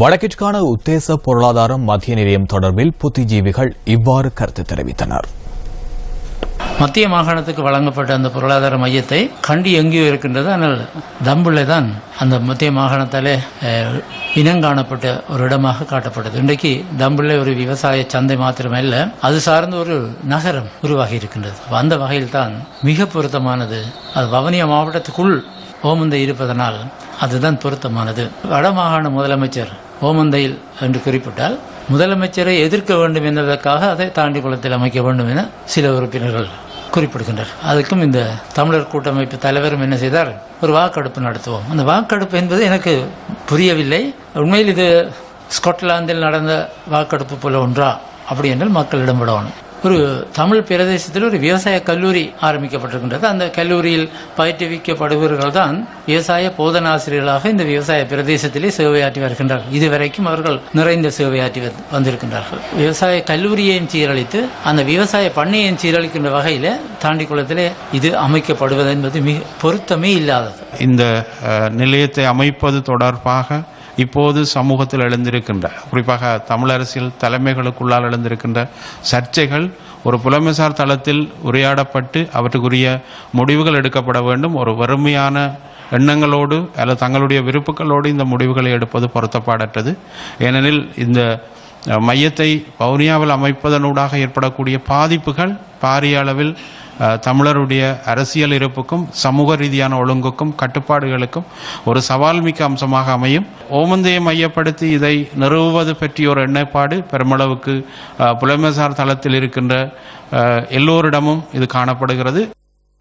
வடக்கிற்கான உத்தேச பொருளாதாரம் மத்திய நிலையம் தொடர்பில் புத்திஜீவிகள் இவ்வாறு கருத்து தெரிவித்தனர். மத்திய மாகாணத்துக்கு வழங்கப்பட்ட அந்த பொருளாதார மையத்தை கண்டி எங்கேயோ இருக்கின்றது. ஆனால் தம்புள்ள தான் அந்த மத்திய மாகாணத்தாலே இனங்காணப்பட்ட ஒரு இடமாக காட்டப்பட்டது. இன்றைக்கு தம்புள்ள ஒரு விவசாய சந்தை மாத்திரமல்ல அது சார்ந்த ஒரு நகரம் உருவாகி இருக்கின்றது. அந்த வகையில் தான் மிக பொருத்தமானது. அது வவனியா மாவட்டத்துக்குள் ஓமந்தை இருப்பதனால் அதுதான் பொருத்தமானது. வடமாகாண முதலமைச்சர் ஓமந்தையில் என்று குறிப்பிட்டால் முதலமைச்சரை எதிர்க்க வேண்டும் என்பதற்காக அதை தாண்டி குளத்தில் அமைக்க வேண்டும் என சில உறுப்பினர்கள் குறிப்பிடுகின்றனர். அதுக்கும் இந்த தமிழர் கூட்டமைப்பு தலைவரும் என்ன செய்தார்? ஒரு வாக்கெடுப்பு நடத்துவோம். அந்த வாக்கெடுப்பு என்பது எனக்கு புரியவில்லை. உண்மையில் இது ஸ்காட்லாந்தில் நடந்த வாக்கெடுப்பு போல ஒன்றா? அப்படி என்றால் மக்களிடம் விடணும் ஒரு தமிழ் பிரதேசத்தில் ஒரு விவசாய கல்லூரி ஆரம்பிக்கப்பட்டிருக்கின்றது. அந்த கல்லூரியில் பயிற்றுவிக்கப்படுபவர்கள் தான் விவசாய போதனாசிரியர்களாக இந்த விவசாய பிரதேசத்திலே சேவையாற்றி வருகின்றார்கள். இதுவரைக்கும் அவர்கள் நிறைந்த சேவையாற்றி வந்திருக்கின்றார்கள். விவசாய கல்லூரியையும் சீரழித்து அந்த விவசாய பண்ணையையும் சீரழிக்கின்ற வகையில் தாண்டிக்குளத்திலே இது அமைக்கப்படுவது என்பது மிக பொருத்தமே இல்லாதது. இந்த நிலையத்தை அமைப்பது தொடர்பாக இப்போது சமூகத்தில் எழுந்திருக்கின்ற குறிப்பாக தமிழ் அரசியல் தலைமைகளுக்குள்ளால் எழுந்திருக்கின்ற சர்ச்சைகள் ஒரு புலமைசார் தளத்தில் உரையாடப்பட்டு அவற்றுக்குரிய முடிவுகள் எடுக்கப்பட வேண்டும். ஒரு வறுமையான எண்ணங்களோடு அல்லது தங்களுடைய விருப்புகளோடு இந்த முடிவுகளை எடுப்பது பொருத்தப்பாடற்றது. ஏனெனில் இந்த மையத்தை வவுனியாவில் அமைப்பதனூடாக ஏற்படக்கூடிய பாதிப்புகள் பாரிய அளவில் தமிழருடைய அரசியல் இருப்புக்கும் சமூக ரீதியான ஒழுங்குக்கும் கட்டுப்பாடுகளுக்கும் ஒரு சவால் மிக்க அம்சமாக அமையும். ஓமந்தையை மையப்படுத்தி இதை நிறுவுவது பற்றிய ஒரு எண்ணப்பாடு பெருமளவுக்கு புலமைசார் தளத்தில் இருக்கின்ற எல்லோரிடமும் இது காணப்படுகிறது.